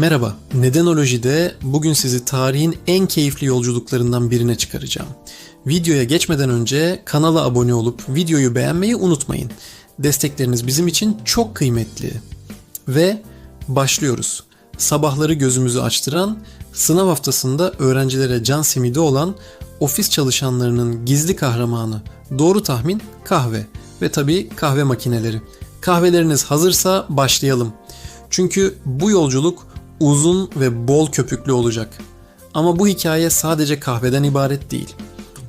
Merhaba, Nedenoloji'de bugün sizi tarihin en keyifli yolculuklarından birine çıkaracağım. Videoya geçmeden önce kanala abone olup videoyu beğenmeyi unutmayın. Destekleriniz bizim için çok kıymetli. Ve başlıyoruz. Sabahları gözümüzü açtıran, sınav haftasında öğrencilere can simidi olan ofis çalışanlarının gizli kahramanı. Doğru tahmin kahve ve tabii kahve makineleri. Kahveleriniz hazırsa başlayalım. Çünkü bu yolculuk uzun ve bol köpüklü olacak. Ama bu hikaye sadece kahveden ibaret değil.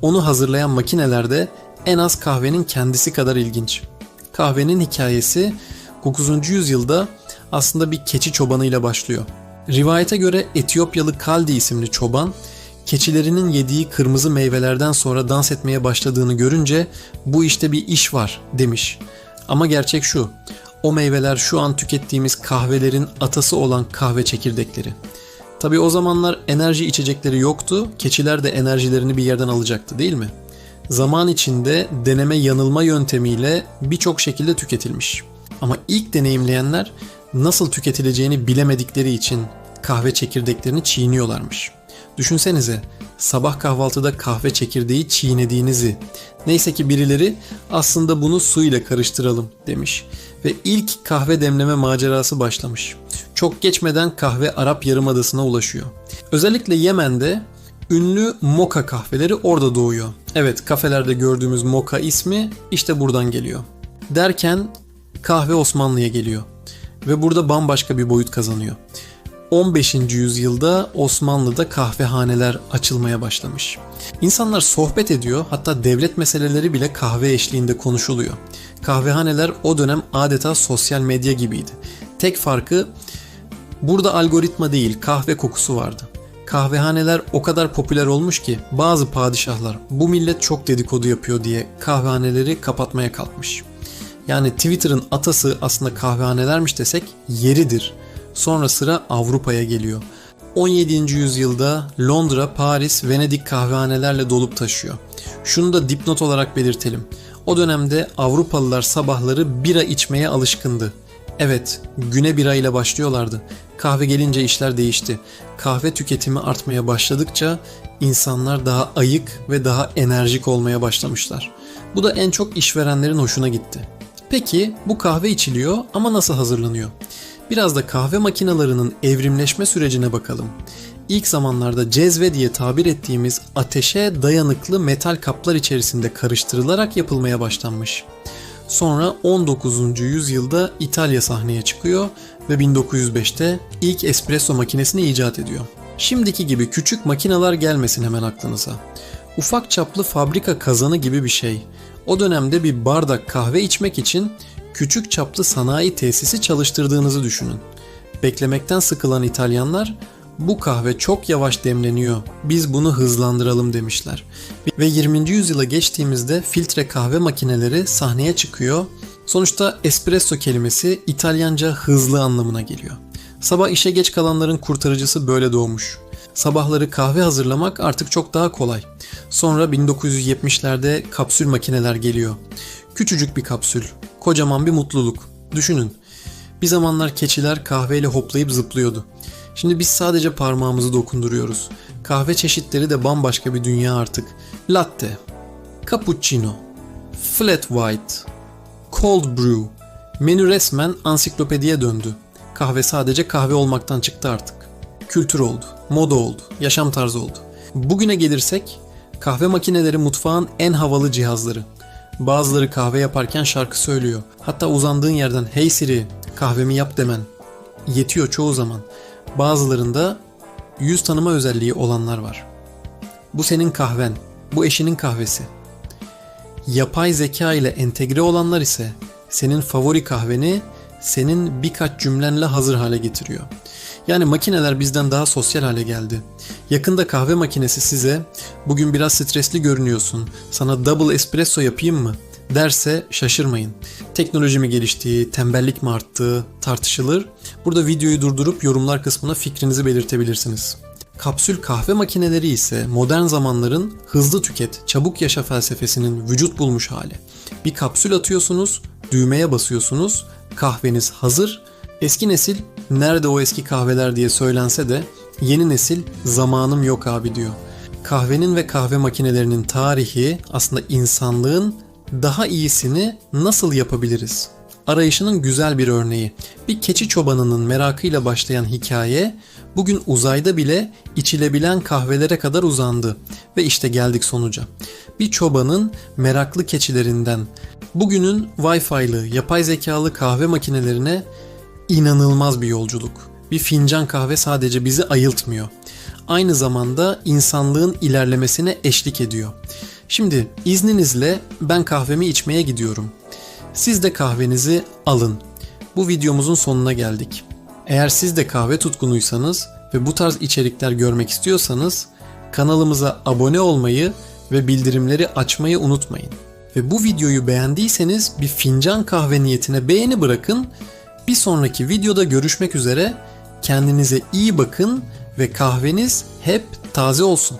Onu hazırlayan makineler de en az kahvenin kendisi kadar ilginç. Kahvenin hikayesi 9. yüzyılda aslında bir keçi çobanıyla başlıyor. Rivayete göre Etiyopyalı Kaldi isimli çoban keçilerinin yediği kırmızı meyvelerden sonra dans etmeye başladığını görünce bu işte bir iş var demiş. Ama gerçek şu. O meyveler şu an tükettiğimiz kahvelerin atası olan kahve çekirdekleri. Tabi o zamanlar enerji içecekleri yoktu. Keçiler de enerjilerini bir yerden alacaktı değil mi? Zaman içinde deneme yanılma yöntemiyle birçok şekilde tüketilmiş. Ama ilk deneyimleyenler nasıl tüketileceğini bilemedikleri için kahve çekirdeklerini çiğniyorlarmış. Düşünsenize sabah kahvaltıda kahve çekirdeği çiğnediğinizi. Neyse ki birileri aslında bunu su ile karıştıralım demiş ve ilk kahve demleme macerası başlamış. Çok geçmeden kahve Arap Yarımadası'na ulaşıyor. Özellikle Yemen'de ünlü moka kahveleri orada doğuyor. Evet kafelerde gördüğümüz moka ismi işte buradan geliyor. Derken kahve Osmanlı'ya geliyor ve burada bambaşka bir boyut kazanıyor. 15. yüzyılda Osmanlı'da kahvehaneler açılmaya başlamış. İnsanlar sohbet ediyor, hatta devlet meseleleri bile kahve eşliğinde konuşuluyor. Kahvehaneler o dönem adeta sosyal medya gibiydi. Tek farkı burada algoritma değil, kahve kokusu vardı. Kahvehaneler o kadar popüler olmuş ki bazı padişahlar bu millet çok dedikodu yapıyor diye kahvehaneleri kapatmaya kalkmış. Yani Twitter'ın atası aslında kahvehanelermiş desek yeridir. Sonra sıra Avrupa'ya geliyor. 17. yüzyılda Londra, Paris, Venedik kahvehanelerle dolup taşıyor. Şunu da dipnot olarak belirtelim. O dönemde Avrupalılar sabahları bira içmeye alışkındı. Evet, güne bira ile başlıyorlardı. Kahve gelince işler değişti. Kahve tüketimi artmaya başladıkça insanlar daha ayık ve daha enerjik olmaya başlamışlar. Bu da en çok işverenlerin hoşuna gitti. Peki bu kahve içiliyor ama nasıl hazırlanıyor? Biraz da kahve makinalarının evrimleşme sürecine bakalım. İlk zamanlarda cezve diye tabir ettiğimiz ateşe dayanıklı metal kaplar içerisinde karıştırılarak yapılmaya başlanmış. Sonra 19. yüzyılda İtalya sahneye çıkıyor ve 1905'te ilk espresso makinesini icat ediyor. Şimdiki gibi küçük makineler gelmesin hemen aklınıza. Ufak çaplı fabrika kazanı gibi bir şey. O dönemde bir bardak kahve içmek için küçük çaplı sanayi tesisi çalıştırdığınızı düşünün. Beklemekten sıkılan İtalyanlar bu kahve çok yavaş demleniyor. Biz bunu hızlandıralım demişler. Ve 20. yüzyıla geçtiğimizde filtre kahve makineleri sahneye çıkıyor. Sonuçta espresso kelimesi İtalyanca hızlı anlamına geliyor. Sabah işe geç kalanların kurtarıcısı böyle doğmuş. Sabahları kahve hazırlamak artık çok daha kolay. Sonra 1970'lerde kapsül makineler geliyor. Küçücük bir kapsül, kocaman bir mutluluk. Düşünün. Bir zamanlar keçiler kahveyle hoplayıp zıplıyordu. Şimdi biz sadece parmağımızı dokunduruyoruz. Kahve çeşitleri de bambaşka bir dünya artık. Latte, cappuccino, flat white, cold brew. Menü resmen ansiklopediye döndü. Kahve sadece kahve olmaktan çıktı artık. Kültür oldu, moda oldu, yaşam tarzı oldu. Bugüne gelirsek kahve makineleri mutfağın en havalı cihazları. Bazıları kahve yaparken şarkı söylüyor. Hatta uzandığın yerden hey Siri kahvemi yap demen yetiyor çoğu zaman. Bazılarında yüz tanıma özelliği olanlar var. Bu senin kahven, bu eşinin kahvesi. Yapay zeka ile entegre olanlar ise senin favori kahveni senin birkaç cümlenle hazır hale getiriyor. Yani makineler bizden daha sosyal hale geldi. Yakında kahve makinesi size bugün biraz stresli görünüyorsun. Sana double espresso yapayım mı? derse şaşırmayın. Teknoloji mi geliştiği, tembellik mi arttığı tartışılır. Burada videoyu durdurup yorumlar kısmına fikrinizi belirtebilirsiniz. Kapsül kahve makineleri ise modern zamanların hızlı tüket, çabuk yaşa felsefesinin vücut bulmuş hali. Bir kapsül atıyorsunuz, düğmeye basıyorsunuz, kahveniz hazır Eski nesil nerede o eski kahveler diye söylense de yeni nesil zamanım yok abi diyor. Kahvenin ve kahve makinelerinin tarihi aslında insanlığın daha iyisini nasıl yapabiliriz? Arayışının güzel bir örneği. Bir keçi çobanının merakıyla başlayan hikaye bugün uzayda bile içilebilen kahvelere kadar uzandı ve işte geldik sonuca. Bir çobanın meraklı keçilerinden bugünün Wi-Fi'lı, yapay zekalı kahve makinelerine inanılmaz bir yolculuk. Bir fincan kahve sadece bizi ayıltmıyor. Aynı zamanda insanlığın ilerlemesine eşlik ediyor. Şimdi izninizle ben kahvemi içmeye gidiyorum. Siz de kahvenizi alın. Bu videomuzun sonuna geldik. Eğer siz de kahve tutkunuysanız ve bu tarz içerikler görmek istiyorsanız kanalımıza abone olmayı ve bildirimleri açmayı unutmayın. Ve bu videoyu beğendiyseniz bir fincan kahve niyetine beğeni bırakın. Bir sonraki videoda görüşmek üzere. Kendinize iyi bakın ve kahveniz hep taze olsun.